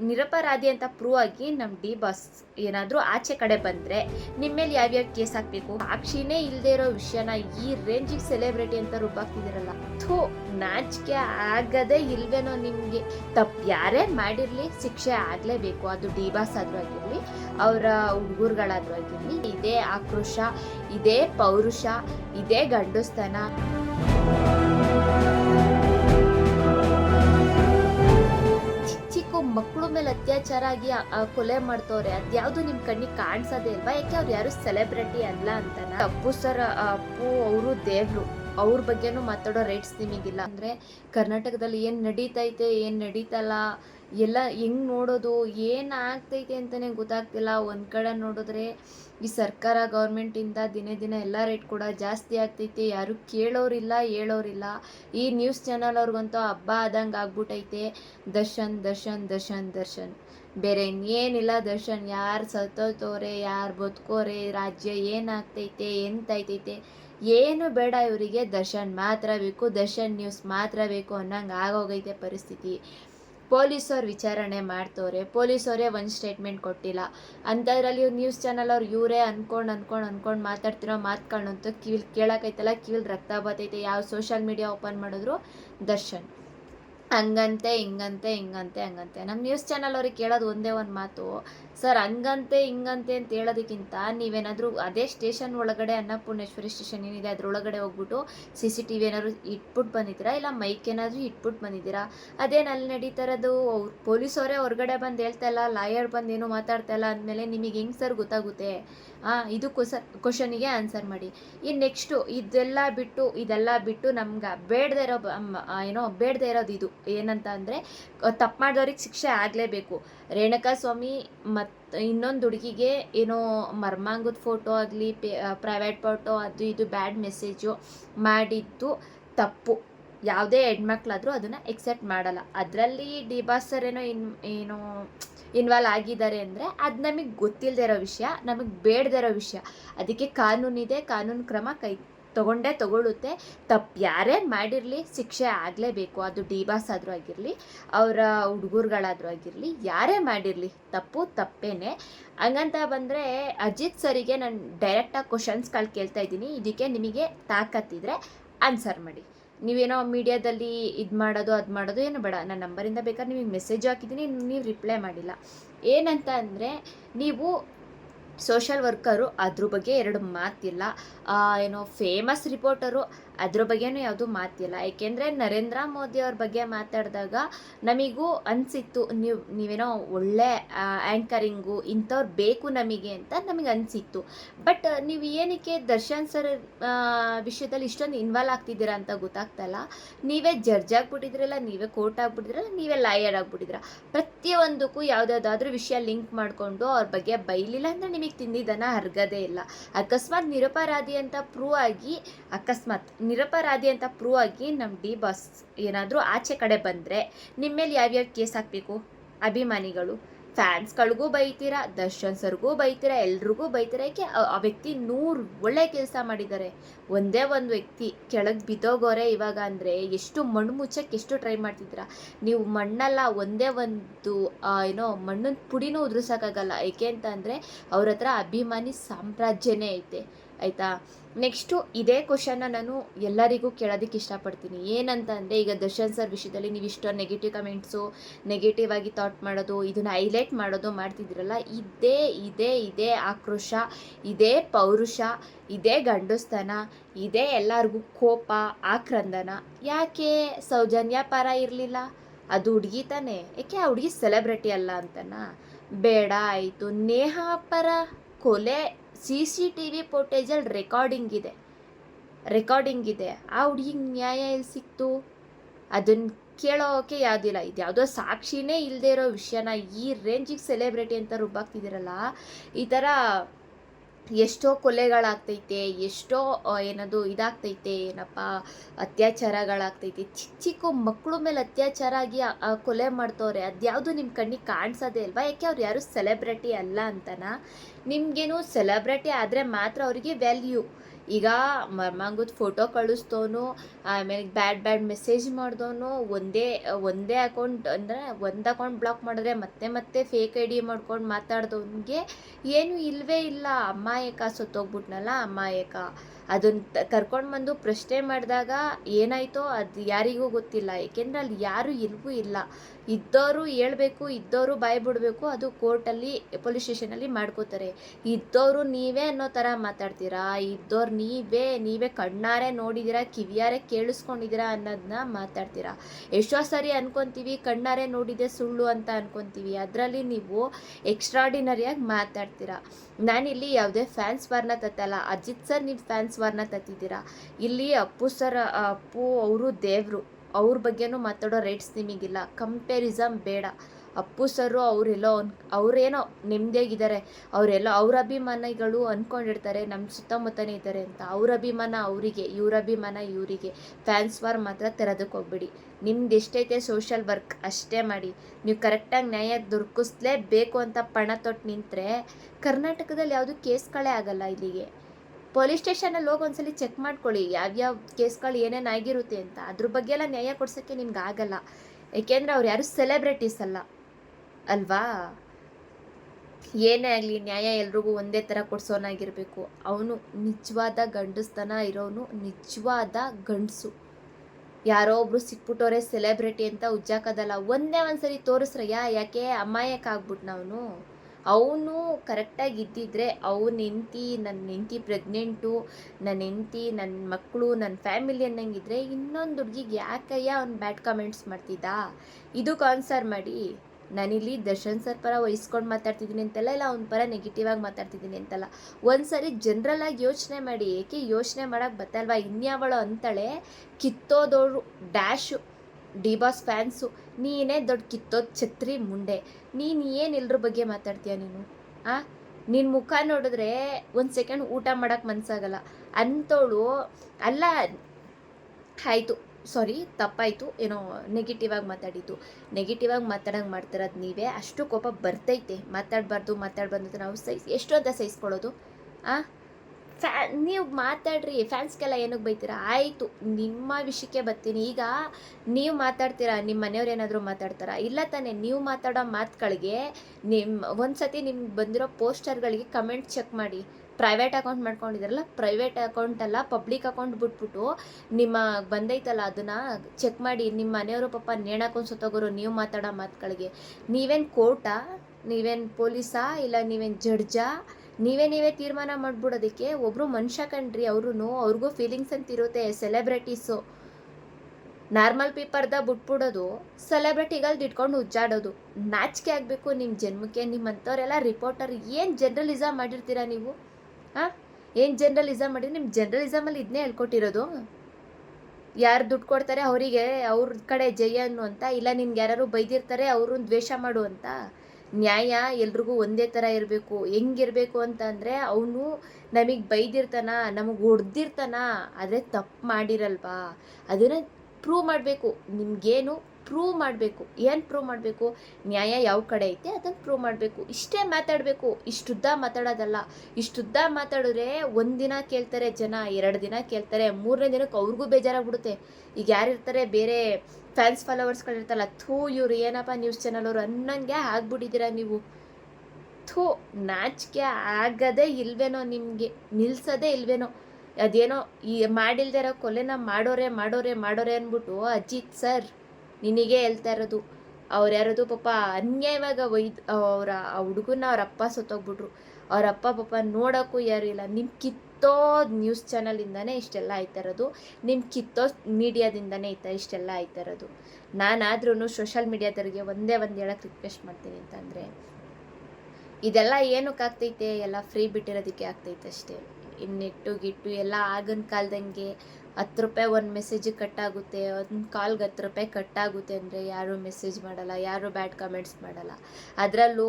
ನಿರಪರಾಧಿ ಅಂತ ಪ್ರೂವ್ ಆಗಿ ನಮ್ಮ ಡಿ ಬಾಸ್ ಏನಾದರೂ ಆಚೆ ಕಡೆ ಬಂದರೆ ನಿಮ್ಮ ಮೇಲೆ ಯಾವ್ಯಾವ ಕೇಸ್ ಹಾಕಬೇಕು? ಸಾಕ್ಷಿನೇ ಇಲ್ಲದೆ ಇರೋ ವಿಷಯನ ಈ ರೇಂಜಿಗೆ ಸೆಲೆಬ್ರಿಟಿ ಅಂತ ರುಬ್ಬಾಕ್ತಿದ್ದೀರಲ್ಲ ಥೂ, ನಾಚಿಕೆ ಆಗದೆ ಇಲ್ವೇನೋ ನಿಮಗೆ. ತಪ್ಪು ಯಾರೇ ಮಾಡಿರಲಿ ಶಿಕ್ಷೆ ಆಗಲೇಬೇಕು. ಅದು ಡಿ ಬಾಸ್ ಆದರೂ ಆಗಿರಲಿ, ಅವರ ಹುಡುಗರುಗಳಾದರೂ ಆಗಿರಲಿ, ಇದೇ ಆಕ್ರೋಶ, ಇದೇ ಪೌರುಷ, ಇದೇ ಗಂಡಸ್ತನ. ಮಕ್ಕಳು ಮೇಲೆ ಅತ್ಯಾಚಾರ ಆಗಿ ಕೊಲೆ ಮಾಡ್ತವ್ರೆ. ಅದ್ಯಾವುದು ನಿಮ್ ಕಣ್ಣಿಗೆ ಕಾಣಿಸೋದೇ ಇಲ್ವಾ? ಯಾಕೆ ಅವ್ರು ಯಾರು ಸೆಲೆಬ್ರಿಟಿ ಅಲ್ಲ ಅಂತಾನ? ಅಪ್ಪು ಸರ್ ಅಪ್ಪು ಅವರು ದೇವ್ರು. ಅವ್ರ ಬಗ್ಗೆನೂ ಮಾತಾಡೋ ರೈಟ್ಸ್ ನಿಮಗಿಲ್ಲ. ಅಂದ್ರೆ ಕರ್ನಾಟಕದಲ್ಲಿ ಏನ್ ನಡೀತೈತೆ, ಏನ್ ನಡೀತಲ್ಲ, ಎಲ್ಲ ಹೆಂಗ್ ನೋಡೋದು, ಏನ್ ಆಗ್ತೈತೆ ಅಂತಾನೆ ಗೊತ್ತಾಗ್ತಿಲ್ಲ. ಒಂದ್ ಕಡೆ ನೋಡಿದ್ರೆ ಈ ಸರ್ಕಾರ ಗೌರ್ಮೆಂಟಿಂದ ದಿನೇ ದಿನ ಎಲ್ಲ ರೇಟ್ ಕೂಡ ಜಾಸ್ತಿ ಆಗ್ತೈತಿ. ಯಾರು ಕೇಳೋರಿಲ್ಲ, ಹೇಳೋರಿಲ್ಲ. ಈ ನ್ಯೂಸ್ ಚಾನಲ್ ಅವ್ರಿಗಂತೂ ಹಬ್ಬ ಆದಂಗೆ ಆಗ್ಬಿಟ್ಟೈತೆ ದರ್ಶನ್ ದರ್ಶನ್ ದರ್ಶನ್ ದರ್ಶನ್. ಬೇರೆ ಇನ್ನೇನಿಲ್ಲ ದರ್ಶನ್. ಯಾರು ಸತ್ತೋತವ್ರೆ ಯಾರು ಬದುಕೋರೆ, ರಾಜ್ಯ ಏನಾಗ್ತೈತೆ ಎಂತೈತೈತೆ ಏನು ಬೇಡ ಇವರಿಗೆ. ದರ್ಶನ್ ಮಾತ್ರ ಬೇಕು, ದರ್ಶನ್ ನ್ಯೂಸ್ ಮಾತ್ರ ಬೇಕು ಅನ್ನಂಗೆ ಆಗೋಗೈತೆ ಪರಿಸ್ಥಿತಿ. ಪೊಲೀಸವ್ರು ವಿಚಾರಣೆ ಮಾಡ್ತವ್ರೆ, ಪೊಲೀಸವರೇ ಒಂದು ಸ್ಟೇಟ್ಮೆಂಟ್ ಕೊಟ್ಟಿಲ್ಲ. ಅಂಥದ್ರಲ್ಲಿ ನ್ಯೂಸ್ ಚಾನಲ್ ಅವ್ರು ಇವರೇ ಅನ್ಕೊಂಡು ಅನ್ಕೊಂಡು ಅನ್ಕೊಂಡು ಮಾತಾಡ್ತಿರೋ ಮಾತುಗಳಂತೂ ಕಿವಿಲ್ ಕೇಳೋಕೈತಲ್ಲ ಕಿವಿಲ್ ರಕ್ತ ಬರ್ತೈತೆ. ಯಾವ ಸೋಷಿಯಲ್ ಮೀಡಿಯಾ ಓಪನ್ ಮಾಡಿದ್ರು ದರ್ಶನ್. ಹಂಗಂತೆ, ಹಿಂಗಂತೆ ಹಿಂಗಂತೆ, ಹಂಗಂತೆ. ನಮ್ಮ ನ್ಯೂಸ್ ಚಾನಲ್ ಅವ್ರಿಗೆ ಕೇಳೋದು ಒಂದೇ ಒಂದು ಮಾತು, ಸರ್, ಹಂಗಂತೆ, ಹಿಂಗಂತೆ ಅಂತ ಹೇಳೋದಕ್ಕಿಂತ ನೀವೇನಾದರೂ ಅದೇ ಸ್ಟೇಷನ್ ಒಳಗಡೆ ಅನ್ನಪೂರ್ಣೇಶ್ವರಿ ಸ್ಟೇಷನ್ ಏನಿದೆ, ಅದರೊಳಗಡೆ ಹೋಗ್ಬಿಟ್ಟು ಸಿ ಸಿ ಟಿ ವಿ ಏನಾದ್ರು ಇಟ್ಬಿಟ್ಟು ಬಂದಿದ್ದೀರಾ? ಇಲ್ಲ ಮೈಕ್ ಏನಾದರೂ ಇಟ್ಬಿಟ್ಟು ಬಂದಿದ್ದೀರಾ? ಅದೇನು ಅಲ್ಲಿ ನಡೀತಾ ಇರೋದು ಅವ್ರು ಪೊಲೀಸವರೇ ಹೊರಗಡೆ ಬಂದು ಹೇಳ್ತಾ ಇಲ್ಲ, ಲಾಯರ್ ಬಂದು ಏನೂ ಮಾತಾಡ್ತಾ ಇಲ್ಲ ಅಂದಮೇಲೆ ನಿಮಗೆ ಹೆಂಗೆ ಸರ್ ಗೊತ್ತಾಗುತ್ತೆ? ಹಾಂ ಇದು ಕ್ವಸ ಕ್ವಶನಿಗೆ ಆನ್ಸರ್ ಮಾಡಿ. ಇನ್ನು ನೆಕ್ಸ್ಟು ಇದೆಲ್ಲ ಬಿಟ್ಟು ಇದೆಲ್ಲ ಬಿಟ್ಟು ನಮ್ಗೆ ಬೇಡದೇ ಇರೋ ಏನೋ ಬೇಡದೇ ಇರೋದು ಇದು. ಏನಂತ ಅಂದರೆ ತಪ್ಪು ಮಾಡಿದವ್ರಿಗೆ ಶಿಕ್ಷೆ ಆಗಲೇಬೇಕು. ರೇಣುಕಾ ಸ್ವಾಮಿ ಮತ್ತು ಇನ್ನೊಂದು ಹುಡುಗಿಗೆ ಏನೋ ಮರ್ಮಾಂಗದ ಫೋಟೋ ಆಗಲಿ, ಪೇ ಪ್ರೈವೇಟ್ ಫೋಟೋ ಅದು ಇದು ಬ್ಯಾಡ್ ಮೆಸೇಜು ಮಾಡಿದ್ದು ತಪ್ಪು. ಯಾವುದೇ ಹೆಣ್ಮಕ್ಳಾದರೂ ಅದನ್ನು ಎಕ್ಸೆಪ್ಟ್ ಮಾಡಲ್ಲ. ಅದರಲ್ಲಿ ಡಿ ಬಾಸ್ ಸರ್ ಏನೋ ಇನ್, ಏನೋ ಇನ್ವಾಲ್ವ್ ಆಗಿದ್ದಾರೆ ಅಂದರೆ ಅದು ನಮಗೆ ಗೊತ್ತಿಲ್ಲದೆ ಇರೋ ವಿಷಯ, ನಮಗೆ ಬೇಡದೇ ಇರೋ ವಿಷಯ. ಅದಕ್ಕೆ ಕಾನೂನಿದೆ, ಕಾನೂನು ಕ್ರಮ ಕೈ ತಗೊಂಡೇ, ತಗೊಳ್ಳುತ್ತೆ. ತಪ್ಪು ಯಾರೇ ಮಾಡಿರಲಿ, ಶಿಕ್ಷೆ ಆಗಲೇಬೇಕು. ಅದು ಡಿ ಬಾಸ್ ಆದರೂ ಆಗಿರಲಿ, ಅವರ ಹುಡುಗರುಗಳಾದರೂ ಆಗಿರಲಿ, ಯಾರೇ ಮಾಡಿರಲಿ, ತಪ್ಪು ತಪ್ಪೇನೆ. ಹಂಗಂತ ಬಂದರೆ ಅಜಿತ್ ಸರಿಗೆ ನಾನು ಡೈರೆಕ್ಟಾಗಿ ಕ್ವಶನ್ಸ್ಗಳು ಕೇಳ್ತಾ ಇದ್ದೀನಿ. ಇದಕ್ಕೆ ನಿಮಗೆ ತಾಕತ್ತಿದ್ರೆ ಆನ್ಸರ್ ಮಾಡಿ. ನೀವೇನೋ ಮೀಡಿಯಾದಲ್ಲಿ ಇದು ಮಾಡೋದು, ಅದು ಮಾಡೋದು ಏನು ಬೇಡ. ನನ್ನ ನಂಬರಿಂದ ಬೇಕಾದ್ರೆ ನಿಮಗೆ ಮೆಸೇಜ್ ಹಾಕಿದ್ದೀನಿ, ನೀವು ರಿಪ್ಲೈ ಮಾಡಿಲ್ಲ. ಏನಂತ ಅಂದರೆ, ನೀವು ಸೋಷಲ್ ವರ್ಕರು ಅದ್ರ ಬಗ್ಗೆ ಎರಡು ಮಾತಿಲ್ಲ. ಏನೋ ಫೇಮಸ್ ರಿಪೋರ್ಟರು ಅದ್ರ ಬಗ್ಗೆನೂ ಯಾವುದೂ ಮಾತಿಲ್ಲ. ಏಕೆಂದರೆ ನರೇಂದ್ರ ಮೋದಿ ಅವ್ರ ಬಗ್ಗೆ ಮಾತಾಡಿದಾಗ ನಮಗೂ ಅನಿಸಿತ್ತು, ನೀವು, ನೀವೇನೋ ಒಳ್ಳೆ ಆ್ಯಂಕರಿಂಗು ಇಂಥವ್ರು ಬೇಕು ನಮಗೆ ಅಂತ ನಮಗೆ ಅನಿಸಿತ್ತು. ಬಟ್, ನೀವು ಏನಕ್ಕೆ ದರ್ಶನ್ ಸರ್ ವಿಷಯದಲ್ಲಿ ಇಷ್ಟೊಂದು ಇನ್ವಾಲ್ವ್ ಆಗ್ತಿದ್ದೀರಾ ಅಂತ ಗೊತ್ತಾಗ್ತಲ್ಲ. ನೀವೇ ಜಡ್ಜ್ ಆಗಿಬಿಟ್ಟಿದ್ರಲ್ಲ, ನೀವೇ ಕೋರ್ಟ್ ಆಗ್ಬಿಟ್ಟಿದ್ರಲ್ಲ, ನೀವೇ ಲಾಯರ್ ಆಗ್ಬಿಟ್ಟಿದ್ರ. ಪ್ರತಿಯೊಂದಕ್ಕೂ ಯಾವುದಾದ್ರೂ ವಿಷಯ ಲಿಂಕ್ ಮಾಡಿಕೊಂಡು ಅವ್ರ ಬಗ್ಗೆ ಬೈಲಿಲ್ಲ ಅಂದರೆ ನಿಮಗೆ ತಿಂದಿದ್ದನ್ನು ಹರ್ಗದೇ ಇಲ್ಲ. ಅಕಸ್ಮಾತ್ ನಿರಪರಾಧಿ ಅಂತ ಪ್ರೂವ್ ಆಗಿ, ಅಕಸ್ಮಾತ್ ನಿರಪರಾಧಿ ಅಂತ ಪ್ರೂವ್ ಆಗಿ ನಮ್ಮ ಡಿ ಬಾಸ್ ಏನಾದರೂ ಆಚೆ ಕಡೆ ಬಂದರೆ ನಿಮ್ಮ ಮೇಲೆ ಯಾವ್ಯಾವ ಕೇಸ್ ಹಾಕಬೇಕು? ಅಭಿಮಾನಿಗಳು ಫ್ಯಾನ್ಸ್ಗಳಿಗೂ ಬೈತೀರಾ, ದರ್ಶನ್ ಸರ್ಗೂ ಬೈತೀರಾ, ಎಲ್ರಿಗೂ ಬೈತೀರಾ? ಯಾಕೆ ಆ- ವ್ಯಕ್ತಿ ನೂರು ಒಳ್ಳೆ ಕೆಲಸ ಮಾಡಿದ್ದಾರೆ. ಒಂದೇ ಒಂದು ವ್ಯಕ್ತಿ ಕೆಳಗೆ ಬಿದ್ದೋಗೋರೆ ಇವಾಗ ಅಂದರೆ ಎಷ್ಟು ಮಣ್ಣು ಮುಚ್ಚಕ್ಕೆ ಎಷ್ಟು ಟ್ರೈ ಮಾಡ್ತಿದ್ದೀರಾ? ನೀವು ಮಣ್ಣಲ್ಲ, ಒಂದೇ ಒಂದು ಏನೋ ಮಣ್ಣಿನ ಪುಡಿನೂ ಉದುರಿಸೋಕ್ಕಾಗಲ್ಲ. ಏಕೆ ಅಂತ ಅಂದರೆ ಅವ್ರ ಹತ್ರ ಅಭಿಮಾನಿ ಸಾಮ್ರಾಜ್ಯನೇ ಐತೆ. ಆಯಿತಾ? ನೆಕ್ಸ್ಟು ಇದೇ ಕ್ವಶನ್ನ ನಾನು ಎಲ್ಲರಿಗೂ ಕೇಳೋದಕ್ಕೆ ಇಷ್ಟಪಡ್ತೀನಿ. ಏನಂತ ಅಂದರೆ ಈಗ ದರ್ಶನ್ ಸರ್ ವಿಷಯದಲ್ಲಿ ನೀವು ನೆಗೆಟಿವ್ ಕಮೆಂಟ್ಸು ನೆಗೆಟಿವ್ ಆಗಿ ಥಾಟ್ ಮಾಡೋದು, ಇದನ್ನು ಹೈಲೈಟ್ ಮಾಡೋದು ಮಾಡ್ತಿದ್ದೀರಲ್ಲ, ಇದೇ ಇದೇ ಇದೇ ಆಕ್ರೋಶ, ಇದೇ ಪೌರುಷ, ಇದೇ ಗಂಡಸ್ತನ, ಇದೇ ಎಲ್ಲರಿಗೂ ಕೋಪ, ಆಕ್ರಂದನ, ಯಾಕೆ ಸೌಜನ್ಯ ಪರ ಇರಲಿಲ್ಲ? ಅದು ಹುಡುಗಿ ತಾನೇ. ಯಾಕೆ ಆ ಹುಡುಗಿ ಸೆಲೆಬ್ರಿಟಿ ಅಲ್ಲ ಅಂತನಾ? ಬೇಡ, ಆಯಿತು. ನೇಹ ಪರ ಕೊಲೆ ಸಿ ಸಿ ಟಿ ವಿ ಫೋಟೇಜಲ್ಲಿ ರೆಕಾರ್ಡಿಂಗ್ ಇದೆ. ರೆಕಾರ್ಡಿಂಗ್ ಇದೆ. ಆ ಹುಡುಗಿಗೆ ನ್ಯಾಯ ಎಲ್ಲಿ ಸಿಕ್ತು? ಅದನ್ನು ಕೇಳೋಕೆ ಯಾವುದಿಲ್ಲ. ಇದು ಯಾವುದೋ ಸಾಕ್ಷಿನೇ ಇಲ್ಲದೆ ಇರೋ ವಿಷಯನ ಈ ರೇಂಜಿಗೆ ಸೆಲೆಬ್ರಿಟಿ ಅಂತ ರುಬ್ಬಾಕ್ತಿದ್ದೀರಲ್ಲ ಈ ಥರ ಎಷ್ಟೋ ಕೊಲೆಗಳಾಗ್ತೈತೆ, ಎಷ್ಟೋ ಏನದು ಇದಾಗ್ತೈತೆ, ಏನಪ್ಪ, ಅತ್ಯಾಚಾರಗಳಾಗ್ತೈತೆ. ಚಿಕ್ಕ ಚಿಕ್ಕ ಮಕ್ಕಳು ಮೇಲೆ ಅತ್ಯಾಚಾರ ಆಗಿ ಕೊಲೆ ಮಾಡ್ತವ್ರೆ, ಅದ್ಯಾವುದು ನಿಮ್ಮ ಕಣ್ಣಿಗೆ ಕಾಣಿಸೋದೇ ಅಲ್ವಾ ಯಾಕೆ ಅವ್ರು ಯಾರು ಸೆಲೆಬ್ರಿಟಿ ಅಲ್ಲ ಅಂತನಾ? ನಿಮಗೇನು ಸೆಲೆಬ್ರಿಟಿ ಆದರೆ ಮಾತ್ರ ಅವರಿಗೆ ವ್ಯಾಲ್ಯೂ ಈಗ ಮರ್ಮಾಂಗದ ಫೋಟೋ ಕಳಿಸ್ತೋನು, ಆಮೇಲೆ ಬ್ಯಾಡ್ ಬ್ಯಾಡ್ ಮೆಸೇಜ್ ಮಾಡಿದವನು ಒಂದೇ ಒಂದೇ ಅಕೌಂಟ್ ಅಂದರೆ ಒಂದು ಅಕೌಂಟ್ ಬ್ಲಾಕ್ ಮಾಡಿದ್ರೆ ಮತ್ತೆ ಮತ್ತೆ ಫೇಕ್ ಐ ಡಿ ಮಾಡ್ಕೊಂಡು ಮಾತಾಡ್ದವನಿಗೆ ಏನು ಇಲ್ಲವೇ ಇಲ್ಲ. ಅಮ್ಮಾಯಕ ಸತ್ತೋಗ್ಬಿಟ್ನಲ್ಲ ಅಮ್ಮಾಯಕ ಅದನ್ನ ಕರ್ಕೊಂಡು ಬಂದು ಪ್ರಶ್ನೆ ಮಾಡಿದಾಗ ಏನಾಯ್ತೋ ಅದು ಯಾರಿಗೂ ಗೊತ್ತಿಲ್ಲ. ಏಕೆಂದರೆ ಅಲ್ಲಿ ಯಾರು ಇಲ್ವೂ ಇಲ್ಲ. ಇದ್ದವರು ಹೇಳ್ಬೇಕು ಇದ್ದವರು ಬಾಯಿ ಬಿಡಬೇಕು, ಅದು ಕೋರ್ಟಲ್ಲಿ, ಪೊಲೀಸ್ ಸ್ಟೇಷನಲ್ಲಿ ಮಾಡ್ಕೋತಾರೆ. ಇದ್ದವರು ನೀವೇ ಅನ್ನೋ ಥರ ಮಾತಾಡ್ತೀರಾ? ಇದ್ದವ್ರು ನೀವೇ ನೀವೇ ಕಣ್ಣಾರೆ ನೋಡಿದ್ದೀರಾ ಕಿವಿಯಾರೆ ಕೇಳಿಸ್ಕೊಂಡಿದ್ದೀರಾ ಅನ್ನೋದನ್ನ ಮಾತಾಡ್ತೀರಾ? ಎಷ್ಟೋ ಸರಿ ಅನ್ಕೊಂತೀವಿ, ಕಣ್ಣಾರೆ ನೋಡಿದೆ ಸುಳ್ಳು ಅಂತ ಅನ್ಕೊಂತೀವಿ. ಅದರಲ್ಲಿ ನೀವು ಎಕ್ಸ್ಟ್ರಾಡಿನರಿಯಾಗಿ ಮಾತಾಡ್ತೀರಾ? ನಾನಿಲ್ಲಿ ಯಾವುದೇ ಫ್ಯಾನ್ಸ್ ಬಾರ್ನ ತತ್ತಲ್ಲ ಅಜಿತ್ ಸರ್, ನೀವು ಫ್ಯಾನ್ಸ್ ವಾರ್ನ ತತ್ತಿದ್ದೀರಾ? ಇಲ್ಲಿ ಅಪ್ಪು ಸರ್ ಅಪ್ಪು ಅವರು ದೇವರು. ಅವ್ರ ಬಗ್ಗೆನೂ ಮಾತಾಡೋ ರೈಟ್ಸ್ ನಿಮಗಿಲ್ಲ. ಕಂಪೇರಿಸಮ್ ಬೇಡ. ಅಪ್ಪು ಸರು ಅವರೆಲ್ಲೋ ಅನ್ ಅವರೇನೋ ನೆಮ್ಮದಿಯಾಗಿದ್ದಾರೆ ಅವರೆಲ್ಲೋ ಅವ್ರ ಅಭಿಮಾನಿಗಳು ಅಂದ್ಕೊಂಡಿರ್ತಾರೆ ನಮ್ಮ ಸುತ್ತಮುತ್ತನೇ ಇದ್ದಾರೆ ಅಂತ. ಅವ್ರ ಅಭಿಮಾನ ಅವರಿಗೆ, ಇವ್ರ ಅಭಿಮಾನ ಇವರಿಗೆ. ಫ್ಯಾನ್ಸ್ ವಾರ್ ಮಾತ್ರ ತೆರೆದಕ್ಕೆ ಹೋಗ್ಬಿಡಿ. ನಿಮ್ದು ಎಷ್ಟೈತೆ ಸೋಷಿಯಲ್ ವರ್ಕ್ ಅಷ್ಟೇ ಮಾಡಿ. ನೀವು ಕರೆಕ್ಟಾಗಿ ನ್ಯಾಯ ದೊರಕಿಸ್ಲೇಬೇಕು ಅಂತ ಪಣ ತೊಟ್ಟು ನಿಂತರೆ, ಕರ್ನಾಟಕದಲ್ಲಿ ಯಾವುದು ಕೇಸ್ಗಳೇ ಆಗಲ್ಲ ಇಲ್ಲಿಗೆ. ಪೊಲೀಸ್ ಸ್ಟೇಷನಲ್ಲಿ ಹೋಗಿ ಒಂದ್ಸಲಿ ಚೆಕ್ ಮಾಡ್ಕೊಳ್ಳಿ ಯಾವ್ಯಾವ ಕೇಸ್ಗಳು ಏನೇನು ಆಗಿರುತ್ತೆ ಅಂತ. ಅದ್ರ ಬಗ್ಗೆ ಎಲ್ಲ ನ್ಯಾಯ ಕೊಡ್ಸೋಕ್ಕೆ ನಿಮ್ಗೆ ಆಗಲ್ಲ. ಏಕೆಂದರೆ ಅವ್ರು ಯಾರು ಸೆಲೆಬ್ರಿಟೀಸ್ ಅಲ್ಲ. ಅಲ್ವಾ? ಏನೇ ಆಗಲಿ ನ್ಯಾಯ ಎಲ್ರಿಗೂ ಒಂದೇ ಥರ ಕೊಡ್ಸೋನಾಗಿರಬೇಕು. ಅವನು ನಿಜವಾದ ಗಂಡಸ್ತನ ಇರೋನು ನಿಜವಾದ ಗಂಡಸು. ಯಾರೋ ಒಬ್ರು ಸಿಕ್ಬಿಟ್ಟವ್ರೆ ಸೆಲೆಬ್ರಿಟಿ ಅಂತ ಉಜ್ಜಾಕದಲ್ಲ ಒಂದೇ ಒಂದ್ಸರಿ ತೋರಿಸ್ರಯ್ಯ ಯಾಕೆ ಅಮಾಯಕ ಆಗ್ಬಿಟ್ನ ಅವನು? ಅವನು ಕರೆಕ್ಟಾಗಿ ಇದ್ದಿದ್ರೆ ಅವ್ನ ಹೆಂಡ್ತಿ ನನ್ನ ಹೆಂಡ್ತಿ ಪ್ರೆಗ್ನೆಂಟು ನನ್ನ ಹೆಂಡ್ತಿ ನನ್ನ ಮಕ್ಕಳು ನನ್ನ ಫ್ಯಾಮಿಲಿ ಅನ್ನಂಗಿದ್ರೆ ಇನ್ನೊಂದು ಹುಡುಗಿಗೆ ಯಾಕಯ್ಯ ಅವ್ನು ಬ್ಯಾಡ್ ಕಾಮೆಂಟ್ಸ್ ಮಾಡ್ತಿದ್ದ? ಇದು ಕಾನ್ಸರ್ ಮಾಡಿ. ನಾನಿಲ್ಲಿ ದರ್ಶನ್ ಸರ್ ಪರ ವಹಿಸ್ಕೊಂಡು ಮಾತಾಡ್ತಿದ್ದೀನಿ ಅಂತೆಲ್ಲ ಇಲ್ಲ, ಅವ್ನ ಪರ ನೆಗೆಟಿವ್ ಆಗಿ ಮಾತಾಡ್ತಿದ್ದೀನಿ ಅಂತಲ್ಲ. ಒಂದ್ಸರಿ ಜನರಲ್ ಆಗಿ ಯೋಚನೆ ಮಾಡಿ, ಏಕೆ ಯೋಚನೆ ಮಾಡೋಕೆ ಬತ್ತಲ್ವಾ ಇನ್ಯಾವಳು ಅಂತಾಳೆ ಕಿತ್ತೋದೋಳು ಡ್ಯಾಶು ಡಿ ಬಾಸ್ ಫ್ಯಾನ್ಸು, ನೀನೇ ದೊಡ್ಡ ಕಿತ್ತೋದ್ ಛತ್ರಿ ಮುಂಡೆ. ನೀನು ಏನು ಎಲ್ಲರ ಬಗ್ಗೆ ಮಾತಾಡ್ತೀಯ ನೀನು? ಆ? ನಿನ್ನ ಮುಖ ನೋಡಿದ್ರೆ ಒಂದು ಸೆಕೆಂಡ್ ಊಟ ಮಾಡೋಕ್ಕೆ ಮನಸ್ಸಾಗಲ್ಲ ಅಂಥವಳು ಅಲ್ಲ, ಆಯಿತು, ಸಾರಿ, ತಪ್ಪಾಯಿತು, ಏನೋ ನೆಗೆಟಿವ್ ಆಗಿ ಮಾತಾಡಿದ್ದು. ನೆಗೆಟಿವ್ ಆಗಿ ಮಾತಾಡೋಂಗೆ ಮಾಡ್ತಿರೋದು ನೀವೇ, ಅಷ್ಟು ಕೋಪ ಬರ್ತೈತೆ. ಮಾತಾಡಬಾರ್ದು ಮಾತಾಡಬಾರ್ದು ನಾವು ಸಹಿಸ್ ಎಷ್ಟು ಅಂತ ಸಹಿಸ್ಕೊಳ್ಳೋದು? ಆ? ಫ್ಯಾ ನೀವು ಮಾತಾಡ್ರಿ ಫ್ಯಾನ್ಸ್ಗೆಲ್ಲ ಏನಕ್ಕೆ ಬೈತೀರಾ? ಆಯಿತು, ನಿಮ್ಮ ವಿಷಯಕ್ಕೆ ಬರ್ತೀನಿ. ಈಗ ನೀವು ಮಾತಾಡ್ತೀರಾ, ನಿಮ್ಮ ಮನೆಯವ್ರು ಏನಾದರೂ ಮಾತಾಡ್ತಾರಾ? ಇಲ್ಲ ತಾನೇ, ನೀವು ಮಾತಾಡೋ ಮಾತುಗಳಿಗೆ ನಿಮ್ಮ ಒಂದು ಸತಿ ನಿಮ್ಗೆ ಬಂದಿರೋ ಪೋಸ್ಟರ್ಗಳಿಗೆ ಕಮೆಂಟ್ ಚೆಕ್ ಮಾಡಿ. ಪ್ರೈವೇಟ್ ಅಕೌಂಟ್ ಮಾಡ್ಕೊಂಡಿದ್ದಾರಲ್ಲ, ಪ್ರೈವೇಟ್ ಅಕೌಂಟ್ ಅಲ್ಲ, ಪಬ್ಲಿಕ್ ಅಕೌಂಟ್ ಬಿಟ್ಬಿಟ್ಟು ನಿಮ್ಮ ಬಂದೈತಲ್ಲ, ಅದನ್ನು ಚೆಕ್ ಮಾಡಿ. ನಿಮ್ಮ ಮನೆಯವರು ಪಾಪ ನೇಣಾಕೊಂಡು ಸುತ್ತೋಗೋರು, ನೀವು ಮಾತಾಡೋ ಮಾತುಗಳಿಗೆ ನೀವೇನು ಕೋರ್ಟಾ? ನೀವೇನು ಪೊಲೀಸಾ? ಇಲ್ಲ ನೀವೇನು ಜಡ್ಜಾ? ನೀವೇ ನೀವೇ ತೀರ್ಮಾನ ಮಾಡಿಬಿಡೋದಕ್ಕೆ ಒಬ್ಬರು ಮನುಷ್ಯ ಕಣ್ರಿ ಅವ್ರೂ ಅವ್ರಿಗೂ ಫೀಲಿಂಗ್ಸ್ ಅಂತ ಇರುತ್ತೆ ಸೆಲೆಬ್ರಿಟೀಸು ನಾರ್ಮಲ್ ಪೀಪರ್ದ ಬಿಟ್ಬಿಡೋದು ಸೆಲೆಬ್ರಿಟಿಗಲ್ದು ಇಟ್ಕೊಂಡು ಉಜ್ಜಾಡೋದು. ನಾಚಿಕೆ ಆಗಬೇಕು ನಿಮ್ಮ ಜನ್ಮಕ್ಕೆ, ನಿಮ್ಮಂಥವರೆಲ್ಲ ರಿಪೋರ್ಟರ್ ಏನು ಜರ್ನಲಿಸಮ್ ಮಾಡಿರ್ತೀರಾ ನೀವು? ಹಾಂ ಏನು ಜರ್ನಲಿಸಮ್ ಮಾಡಿ ನಿಮ್ಮ ಜರ್ನಲಿಸಮಲ್ಲಿ ಇದನ್ನೇ ಹೇಳ್ಕೊಟ್ಟಿರೋದು. ಯಾರು ದುಡ್ಡು ಕೊಡ್ತಾರೆ ಅವರಿಗೆ, ಅವ್ರ ಕಡೆ ಜಯ ಅನ್ನು ಅಂತ ಇಲ್ಲ ನಿನ್ಗೆ ಯಾರು ಬೈದಿರ್ತಾರೆ ಅವ್ರನ್ನ ದ್ವೇಷ ಮಾಡು ಅಂತ. ನ್ಯಾಯ ಎಲ್ರಿಗೂ ಒಂದೇ ಥರ ಇರಬೇಕು. ಹೆಂಗಿರಬೇಕು ಅಂತ ಅಂದರೆ ಅವನು ನಮಗೆ ಬೈದಿರ್ತಾನ, ನಮಗೆ ಹೊಡ್ದಿರ್ತಾನ, ಆದರೆ ತಪ್ಪು ಮಾಡಿರಲ್ವಾ? ಅದನ್ನು ಪ್ರೂವ್ ಮಾಡಬೇಕು. ನಿಮಗೇನು ಪ್ರೂವ್ ಮಾಡಬೇಕು. ಏನು ಪ್ರೂವ್ ಮಾಡಬೇಕು? ನ್ಯಾಯ ಯಾವ ಕಡೆ ಐತೆ ಅದನ್ನು ಪ್ರೂವ್ ಮಾಡಬೇಕು. ಇಷ್ಟೇ ಮಾತಾಡಬೇಕು. ಇಷ್ಟುದ್ದ ಮಾತಾಡೋದಲ್ಲ. ಇಷ್ಟುದ್ದ ಮಾತಾಡಿದ್ರೆ ಒಂದಿನ ಕೇಳ್ತಾರೆ ಜನ, ಎರಡು ದಿನ ಕೇಳ್ತಾರೆ, ಮೂರನೇ ದಿನಕ್ಕೆ ಅವ್ರಿಗೂ ಬೇಜಾರಾಗ್ಬಿಡುತ್ತೆ. ಈಗ ಯಾರಿರ್ತಾರೆ ಬೇರೆ ಫ್ಯಾನ್ಸ್ ಫಾಲೋವರ್ಸ್ಗಳಿರ್ತಲ್ಲ ಥೂ, ಇವ್ರು ಏನಪ್ಪ ನ್ಯೂಸ್ ಚಾನಲ್ ಅವರು ಅನ್ನಂಗೆ ಆಗ್ಬಿಟ್ಟಿದ್ದೀರಾ ನೀವು? ಥೂ, ನಾಚಿಕೆ ಆಗದೇ ಇಲ್ವೇನೋ ನಿಮಗೆ? ನಿಲ್ಸೋದೇ ಇಲ್ವೇನೋ? ಅದೇನೋ ಈ ಮಾಡಿಲ್ದೇ ಇರೋ ಕೊಲೆನ ಮಾಡೋರೆ ಮಾಡೋರೆ ಮಾಡೋರೆ ಅಂದ್ಬಿಟ್ಟು ಅಜಿತ್ ಸರ್ ನಿನಗೆ ಹೇಳ್ತಾ ಇರೋದು. ಅವ್ರು ಯಾರದು ಪಾಪ ಅನ್ಯಾಯವಾಗ ಒಯ್ದು, ಅವರ, ಆ ಹುಡುಗನ ಅವ್ರ ಅಪ್ಪ ಸತ್ತೋಗ್ಬಿಟ್ರು. ಅವ್ರ ಅಪ್ಪ ಪಾಪ ನೋಡೋಕ್ಕೂ ಯಾರು ಇಲ್ಲ. ನಿಮ್ಮ ಕಿತ್ತೋ ನ್ಯೂಸ್ ಚಾನಲಿಂದನೇ ಇಷ್ಟೆಲ್ಲ ಆಯ್ತಾ ಇರೋದು. ನಿಮ್ಮ ಕಿತ್ತೋ ಮೀಡಿಯಾದಿಂದನೇ ಆಯ್ತಾ ಇಷ್ಟೆಲ್ಲ ಆಯ್ತಾ ಇರೋದು. ನಾನಾದ್ರೂ ಸೋಷಲ್ ಮೀಡಿಯಾದವ್ರಿಗೆ ಒಂದೇ ಒಂದು ಹೇಳಕ್ಕೆ ರಿಕ್ವೆಸ್ಟ್ ಮಾಡ್ತೀನಿ ಅಂತಂದರೆ, ಇದೆಲ್ಲ ಏನಕ್ಕೆ ಆಗ್ತೈತೆ? ಎಲ್ಲ ಫ್ರೀ ಬಿಟ್ಟಿರೋದಕ್ಕೆ ಆಗ್ತೈತೆ ಅಷ್ಟೇ. ನೆಟ್ಟು ಗಿಟ್ಟು ಎಲ್ಲ ಆಗಿನ ಕಾಲದಂಗೆ ಹತ್ತು ರೂಪಾಯಿ ಒಂದು ಮೆಸೇಜಿಗೆ ಕಟ್ಟಾಗುತ್ತೆ, ಒಂದು ಕಾಲ್ಗೆ ಹತ್ತು ರೂಪಾಯಿ ಕಟ್ಟಾಗುತ್ತೆ ಅಂದರೆ ಯಾರೂ ಮೆಸೇಜ್ ಮಾಡಲ್ಲ, ಯಾರೂ ಬ್ಯಾಡ್ ಕಮೆಂಟ್ಸ್ ಮಾಡಲ್ಲ. ಅದರಲ್ಲೂ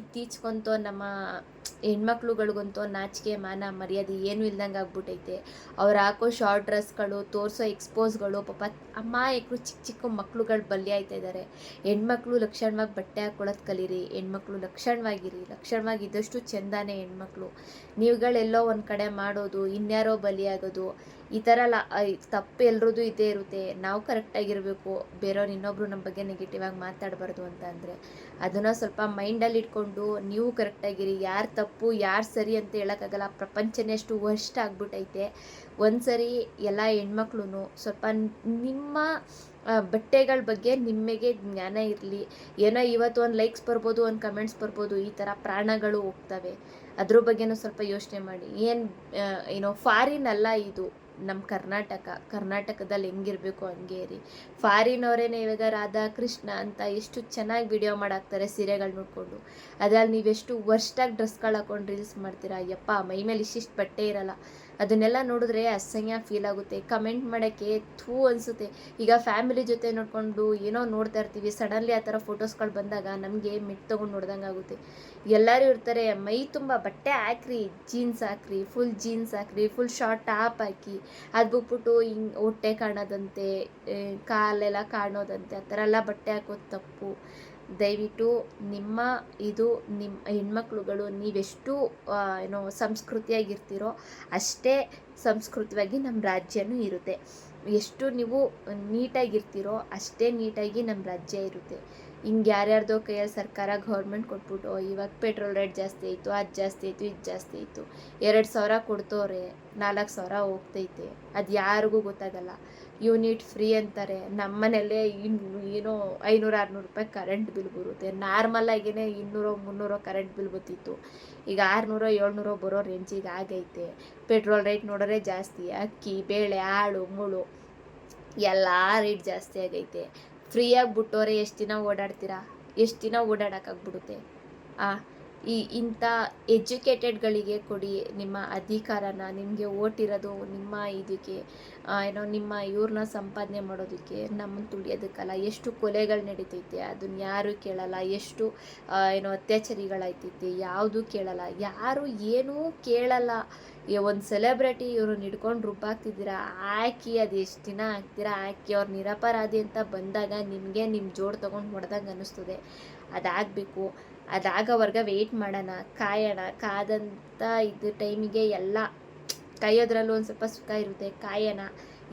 ಇತ್ತೀಚೆಗಂತೂ ನಮ್ಮ ಹೆಣ್ಮಕ್ಳುಗಳಿಗಂತೂ ನಾಚಿಕೆ, ಮಾನ, ಮರ್ಯಾದೆ ಏನೂ ಇಲ್ದಂಗೆ ಆಗ್ಬಿಟ್ಟೈತೆ ಅವ್ರು ಹಾಕೋ ಶಾರ್ಟ್ ಡ್ರೆಸ್ಗಳು ತೋರಿಸೋ ಎಕ್ಸ್ಪೋಸ್ಗಳು ಪಾಪ ಅಮಾಯಕರು ಚಿಕ್ಕ ಚಿಕ್ಕ ಮಕ್ಳುಗಳು ಬಲಿ ಆಯ್ತಾ ಇದ್ದಾರೆ ಹೆಣ್ಮಕ್ಳು ಲಕ್ಷಣವಾಗಿ ಬಟ್ಟೆ ಹಾಕೊಳ್ಳೋದು ಕಲೀರಿ, ಹೆಣ್ಮಕ್ಳು ಲಕ್ಷಣವಾಗಿರಿ, ಲಕ್ಷಣವಾಗಿ ಇದ್ದಷ್ಟು ಚೆಂದಾನೆ ಹೆಣ್ಮಕ್ಳು. ನೀವುಗಳೆಲ್ಲೋ ಒಂದು ಕಡೆ ಮಾಡೋದು, ಇನ್ಯಾರೋ ಬಲಿಯಾಗೋದು ಈ ಥರ ಎಲ್ಲ ತಪ್ಪು ಎಲ್ರದ್ದು ಇದ್ದೇ ಇರುತ್ತೆ. ನಾವು ಕರೆಕ್ಟಾಗಿರಬೇಕು ಬೇರೆಯವ್ರು ಇನ್ನೊಬ್ರು ನಮ್ಮ ಬಗ್ಗೆ ನೆಗೆಟಿವ್ ಆಗಿ ಮಾತಾಡಬಾರ್ದು ಅಂತ ಅಂದರೆ ಅದನ್ನು ಸ್ವಲ್ಪ ಮೈಂಡಲ್ಲಿ ಇಟ್ಕೊಂಡು ನೀವು ಕರೆಕ್ಟಾಗಿರಿ ಯಾರು ತಪ್ಪು, ಯಾರು ಸರಿ ಅಂತ ಹೇಳೋಕ್ಕಾಗಲ್ಲ. ಪ್ರಪಂಚನೇ ಅಷ್ಟು ವರ್ಸ್ಟ್ ಆಗ್ಬಿಟ್ಟೈತೆ ಒಂದು ಸರಿ ಎಲ್ಲ ಹೆಣ್ಮಕ್ಳು ಸ್ವಲ್ಪ ನಿಮ್ಮ ಬಟ್ಟೆಗಳ ಬಗ್ಗೆ ನಿಮಗೆ ಜ್ಞಾನ ಇರಲಿ. ಏನೋ ಇವತ್ತು ಒಂದು ಲೈಕ್ಸ್ ಬರ್ಬೋದು, ಒಂದು ಕಮೆಂಟ್ಸ್ ಬರ್ಬೋದು, ಈ ಥರ ಪ್ರಾಣಗಳು ಹೋಗ್ತವೆ. ಅದ್ರ ಬಗ್ಗೆನೂ ಸ್ವಲ್ಪ ಯೋಚನೆ ಮಾಡಿ. ಏನು ಏನೋ ಫಾರಿನ್ ಅಲ್ಲ ಇದು. ನಮ್ಮ ಕರ್ನಾಟಕ, ಕರ್ನಾಟಕದಲ್ಲಿ ಹೆಂಗಿರಬೇಕು ಹಂಗೆ ರೀ ಫಾರಿನ್ ಅವರೇನೆ ಇವಾಗ ರಾಧಾ ಕೃಷ್ಣ ಅಂತ ಎಷ್ಟು ಚೆನ್ನಾಗಿ ವಿಡಿಯೋ ಮಾಡಾಕ್ತಾರೆ ಸೀರೆಗಳು ನೋಡಿಕೊಂಡು. ಅದ್ರಲ್ಲಿ ನೀವೆಷ್ಟು ವರ್ಷ್ಟಾಗಿ ಡ್ರೆಸ್ಗಳು ಹಾಕೊಂಡು ರೀಲ್ಸ್ ಮಾಡ್ತೀರಾ? ಅಯ್ಯಪ್ಪ, ಮೈ ಮೇಲೆ ಇಷ್ಟಿಷ್ಟು ಬಟ್ಟೆ ಇರಲ್ಲ. ಅದನ್ನೆಲ್ಲ ನೋಡಿದ್ರೆ ಅಸಹ್ಯ ಫೀಲ್ ಆಗುತ್ತೆ. ಕಮೆಂಟ್ ಮಾಡೋಕ್ಕೆ ಥೂ ಅನಿಸುತ್ತೆ. ಈಗ ಫ್ಯಾಮಿಲಿ ಜೊತೆ ನೋಡಿಕೊಂಡು ಏನೋ ನೋಡ್ತಾ ಇರ್ತೀವಿ. ಸಡನ್ಲಿ ಆ ಥರ ಫೋಟೋಸ್ಗಳು ಬಂದಾಗ ನಮಗೆ ಮಿಟ್ ತೊಗೊಂಡು ನೋಡ್ದಂಗೆ ಆಗುತ್ತೆ. ಎಲ್ಲರೂ ಇರ್ತಾರೆ, ಮೈ ತುಂಬ ಬಟ್ಟೆ ಹಾಕ್ರಿ ಜೀನ್ಸ್ ಹಾಕ್ರಿ ಫುಲ್ ಜೀನ್ಸ್ ಹಾಕ್ರಿ ಫುಲ್ ಶಾರ್ಟ್ ಟಾಪ್ ಹಾಕಿ. ಅದು ಬಿಟ್ಬಿಟ್ಟು ಹಿಂಗೆ ಹೊಟ್ಟೆ ಕಾಣೋದಂತೆ ಕಾಲೆಲ್ಲ ಕಾಣೋದಂತೆ, ಆ ಥರ ಎಲ್ಲ ಬಟ್ಟೆ ಹಾಕೋದು ತಪ್ಪು. ದಯವಿಟ್ಟು ನಿಮ್ಮ ಇದು ನಿಮ್ಮ ಹೆಣ್ಮಕ್ಳುಗಳು ನೀವೆಷ್ಟು ಏನು ಸಂಸ್ಕೃತಿಯಾಗಿರ್ತೀರೋ ಅಷ್ಟೇ ಸಂಸ್ಕೃತವಾಗಿ ನಮ್ಮ ರಾಜ್ಯನೂ ಇರುತ್ತೆ. ಎಷ್ಟು ನೀವು ನೀಟಾಗಿರ್ತೀರೋ ಅಷ್ಟೇ ನೀಟಾಗಿ ನಮ್ಮ ರಾಜ್ಯ ಇರುತ್ತೆ. ಹಿಂಗೆ ಯಾರ್ಯಾರ್ದೋ ಕೈಯಲ್ಲಿ ಸರ್ಕಾರ ಗೌರ್ಮೆಂಟ್ ಕೊಟ್ಬಿಟ್ಟು, ಇವಾಗ ಪೆಟ್ರೋಲ್ ರೇಟ್ ಜಾಸ್ತಿ ಆಯಿತು, ಅದು ಜಾಸ್ತಿ ಆಯಿತು, ಇದು ಜಾಸ್ತಿ ಆಯಿತು, ಎರಡು ಸಾವಿರ ಕೊಡ್ತವ್ರೆ, ನಾಲ್ಕು ಸಾವಿರ ಹೋಗ್ತೈತೆ, ಅದು ಯಾರಿಗೂ ಗೊತ್ತಾಗಲ್ಲ. ಯೂನಿಟ್ ಫ್ರೀ ಅಂತಾರೆ. ನಮ್ಮ ಮನೆಯಲ್ಲೇ ಇನ್ನು ಏನೋ ಐನೂರು, ಆರುನೂರು ರೂಪಾಯಿ ಕರೆಂಟ್ ಬಿಲ್ ಬರುತ್ತೆ. ನಾರ್ಮಲ್ ಆಗಿನೇ ಇನ್ನೂರೋ, ಮುನ್ನೂರೋ ಕರೆಂಟ್ ಬಿಲ್ ಬತ್ತಿತ್ತು ಈಗ ಆರುನೂರೋ, ಏಳ್ನೂರೋ ಬರೋ ರೇಂಜಿಗೆ ಆಗೈತೆ. ಪೆಟ್ರೋಲ್ ರೇಟ್ ನೋಡೋರೆ ಜಾಸ್ತಿ. ಅಕ್ಕಿ, ಬೇಳೆ ಆಳು ಮುಳು ಎಲ್ಲ ರೇಟ್ ಜಾಸ್ತಿ ಆಗೈತೆ. ಫ್ರೀಯಾಗಿ ಬಿಟ್ಟೋರೆ ಎಷ್ಟು ದಿನ ಓಡಾಡ್ತೀರಾ? ಎಷ್ಟು ದಿನ ಓಡಾಡೋಕ್ಕಾಗ್ಬಿಡುತ್ತೆ ಆ ಈ ಇಂಥ ಎಜುಕೇಟೆಡ್ಗಳಿಗೆ ಕೊಡಿ, ನಿಮ್ಮ ಅಧಿಕಾರನ, ನಿಮಗೆ ಓಟಿರೋದು ನಿಮ್ಮ ಇದಕ್ಕೆ ಏನೋ ನಿಮ್ಮ ಇವ್ರನ್ನ ಸಂಪಾದನೆ ಮಾಡೋದಕ್ಕೆ ನಮ್ಮನ್ನು ತುಳಿಯೋದಕ್ಕಲ್ಲ, ಎಷ್ಟು ಕೊಲೆಗಳು ನಡೀತೈತೆ ಅದನ್ನ ಯಾರೂ ಕೇಳಲ್ಲ, ಎಷ್ಟು ಏನೋ ಅತ್ಯಾಚಾರಿಗಳಾಯ್ತೈತೆ, ಯಾವುದು ಕೇಳಲ್ಲ, ಯಾರು ಏನೂ ಕೇಳಲ್ಲ. ಒಂದು ಸೆಲೆಬ್ರಿಟಿ ಇವ್ರನ್ನ ಹಿಡ್ಕೊಂಡು ರುಬ್ಬಾಕ್ತಿದ್ದೀರಾ ಹಾಕಿ ಅದು ಎಷ್ಟು ದಿನ ಹಾಕ್ತೀರಾ ಹಾಕಿ ಅವ್ರು ನಿರಪರಾಧಿ ಅಂತ ಬಂದಾಗ ನಿಮಗೆ ನಿಮ್ಮ ಜೋಡು ತೊಗೊಂಡು ಹೊಡೆದಂಗೆ ಅನ್ನಿಸ್ತದೆ. ಅದಾಗಬೇಕು. ಅದಾಗೋವರೆಗೆ ವೆಯ್ಟ್ ಮಾಡೋಣ, ಕಾಯೋಣ, ಕಾದಂಥ ಇದು ಟೈಮಿಗೆ ಎಲ್ಲ ಕಾಯೋದ್ರಲ್ಲೂ ಒಂದು ಸ್ವಲ್ಪ ಸುಖ ಇರುತ್ತೆ, ಕಾಯೋಣ.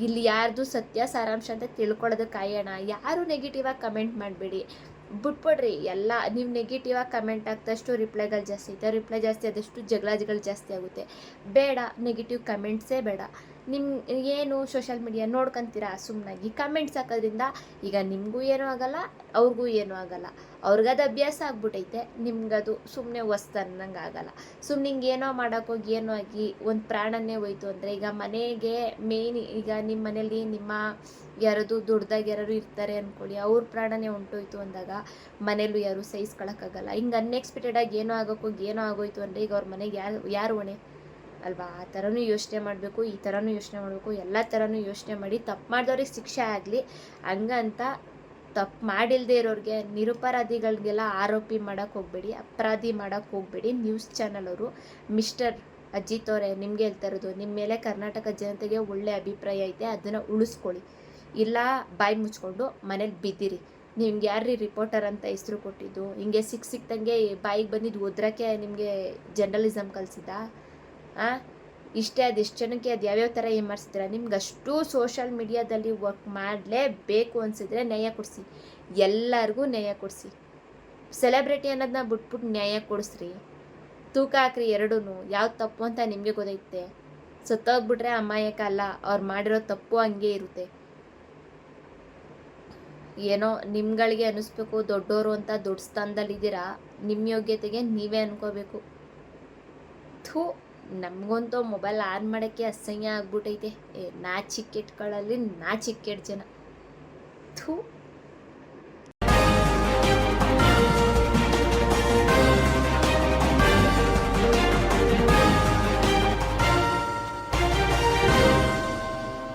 ಇಲ್ಲಿ ಯಾರ್ದು ಸತ್ಯ ಸಾರಾಂಶ ಅಂತ ತಿಳ್ಕೊಳ್ಳೋದು ಕಾಯೋಣ. ಯಾರು ನೆಗೆಟಿವ್ ಆಗಿ ಕಮೆಂಟ್ ಮಾಡಬೇಡಿ. ಬಿಟ್ಬಿಡ್ರಿ, ಎಲ್ಲ ನೀವು ನೆಗೆಟಿವ್ ಆಗಿ ಕಮೆಂಟ್ ಆಗ್ತಷ್ಟು ರಿಪ್ಲೈಗಳು ಜಾಸ್ತಿ ಐತೆ ರಿಪ್ಲೈ ಜಾಸ್ತಿ ಆದಷ್ಟು ಜಗಳಗಳು ಜಾಸ್ತಿ ಆಗುತ್ತೆ. ಬೇಡ ನೆಗೆಟಿವ್ ಕಮೆಂಟ್ಸೇ ಬೇಡ. ನಿಮ್ಮ ಏನು ಸೋಷಲ್ ಮೀಡಿಯಾ ನೋಡ್ಕೊಂತೀರಾ ಸುಮ್ಮನಾಗಿ ಕಮೆಂಟ್ಸ್ ಹಾಕೋದ್ರಿಂದ ಈಗ ನಿಮಗೂ ಏನೂ ಆಗಲ್ಲ, ಅವ್ರಿಗೂ ಏನೂ ಆಗಲ್ಲ. ಅವ್ರಿಗದು ಅಭ್ಯಾಸ ಆಗ್ಬಿಟ್ಟೈತೆ ನಿಮ್ಗದು ಸುಮ್ಮನೆ ಹೊಸ್ತನ್ನಂಗೆ ಆಗಲ್ಲ. ಸುಮ್ಮನೆ ಹಿಂಗೆ ಏನೋ ಮಾಡೋಕ್ಕೋಗಿ ಏನೋ ಆಗಿ ಒಂದು ಪ್ರಾಣನೇ ಹೋಯ್ತು ಅಂದರೆ ಈಗ ಮನೆಗೆ ಮೇಯ್ನ್ ಈಗ ನಿಮ್ಮ ಮನೇಲಿ ನಿಮ್ಮ ಯಾರದು ದೊಡ್ಡದಾಗಿ ಯಾರು ಇರ್ತಾರೆ ಅಂದ್ಕೊಳ್ಳಿ ಅವ್ರ ಪ್ರಾಣನೇ ಹೊಂಟೋಯ್ತು ಅಂದಾಗ ಮನೇಲೂ ಯಾರು ಸಹಿಸ್ಕೊಳಕ್ಕಾಗಲ್ಲ ಹಿಂಗೆ ಅನ್ಎಕ್ಸ್ಪೆಕ್ಟೆಡಾಗಿ ಏನೋ ಆಗೋಕ್ಕೋಗಿ ಏನೋ ಆಗೋಯ್ತು ಅಂದರೆ ಈಗ ಅವ್ರ ಮನೆಗೆ ಯಾರು ಯಾರು ಹೊಣೆ? ಅಲ್ವಾ? ಆ ಥರನೂ ಯೋಚನೆ ಮಾಡಬೇಕು, ಈ ಥರನೂ ಯೋಚನೆ ಮಾಡಬೇಕು, ಎಲ್ಲ ಥರನೂ ಯೋಚನೆ ಮಾಡಿ ತಪ್ಪು ಮಾಡಿದವ್ರಿಗೆ ಶಿಕ್ಷೆ ಆಗಲಿ, ಹಂಗಂತ ತಪ್ಪು ಮಾಡಿಲ್ಲದೆ ಇರೋರಿಗೆ ನಿರುಪರಾಧಿಗಳಿಗೆಲ್ಲ ಆರೋಪಿ ಮಾಡೋಕ್ಕೆ ಹೋಗಬೇಡಿ, ಅಪರಾಧಿ ಮಾಡೋಕ್ಕೆ ಹೋಗಬೇಡಿ. ನ್ಯೂಸ್ ಚಾನಲ್ ಅವರು ಮಿಸ್ಟರ್ ಅಜಿತ್ ಅವರೇ, ನಿಮಗೆ ಹೇಳ್ತಾ ಇರೋದು ನಿಮ್ಮ ಮೇಲೆ ಕರ್ನಾಟಕ ಜನತೆಗೆ ಒಳ್ಳೆ ಅಭಿಪ್ರಾಯ ಐತೆ, ಅದನ್ನು ಉಳಿಸ್ಕೊಳ್ಳಿ. ಇಲ್ಲ, ಬಾಯಿ ಮುಚ್ಕೊಂಡು ಮನೇಲಿ ಬಿದ್ದಿರಿ. ನಿಮ್ಗೆ ಯಾರ್ರೀ ರಿಪೋರ್ಟರ್ ಅಂತ ಹೆಸರು ಕೊಟ್ಟಿದ್ದು? ಹಿಂಗೆ ಸಿಕ್ಕ ಸಿಕ್ತಂಗೆ ಬಾಯಿಗೆ ಬಂದಿದ್ದು ಒದ್ರಕ್ಕೆ ನಿಮಗೆ ಜರ್ನಲಿಸಮ್ ಕಲಿಸಿದ್ದ? ಆ ಇಷ್ಟೇ ಅದು ಎಷ್ಟು ಜನಕ್ಕೆ ಅದು ಯಾವ್ಯಾವ ಥರ ಮಾಡಿಸ್ತೀರ ನಿಮ್ಗೆ ಅಷ್ಟು ಸೋಷಲ್ ಮೀಡಿಯಾದಲ್ಲಿ ವರ್ಕ್ ಮಾಡಲೇಬೇಕು ಅನಿಸಿದ್ರೆ ನ್ಯಾಯ ಕೊಡಿಸಿ. ಎಲ್ಲರಿಗೂ ನ್ಯಾಯ ಕೊಡಿಸಿ. ಸೆಲೆಬ್ರಿಟಿ ಅನ್ನೋದನ್ನ ಬಿಟ್ಬಿಟ್ಟು ನ್ಯಾಯ ಕೊಡಿಸ್ರಿ. ತೂಕ ಹಾಕ್ರಿ ಎರಡೂ ಯಾವ್ದು ತಪ್ಪು ಅಂತ ನಿಮಗೆ ಗೊತ್ತೈತೆ. ಸತ್ತೋಗ್ಬಿಟ್ರೆ ಅಮಾಯಕ ಅಲ್ಲ. ಅವ್ರು ಮಾಡಿರೋ ತಪ್ಪು ಹಂಗೆ ಇರುತ್ತೆ. ಏನೋ ನಿಮ್ಗಳಿಗೆ ಅನ್ನಿಸ್ಬೇಕು ದೊಡ್ಡೋರು ಅಂತ ದೊಡ್ಡ ಸ್ಥಾನದಲ್ಲಿದ್ದೀರಾ? ನಿಮ್ಮ ಯೋಗ್ಯತೆಗೆ ನೀವೇ ಅನ್ಕೋಬೇಕು. ಥೂ. ನಮಗಂತೂ ಮೊಬೈಲ್ ಆನ್ ಮಾಡೋಕ್ಕೆ ಅಸಹ್ಯ ಆಗ್ಬಿಟ್ಟೈತೆ ಏ ನಾಚಿಕೆಟ್ಗಳಲ್ಲಿ ನಾಚಿಕೆಟ್ ಜನ. ಥೂ.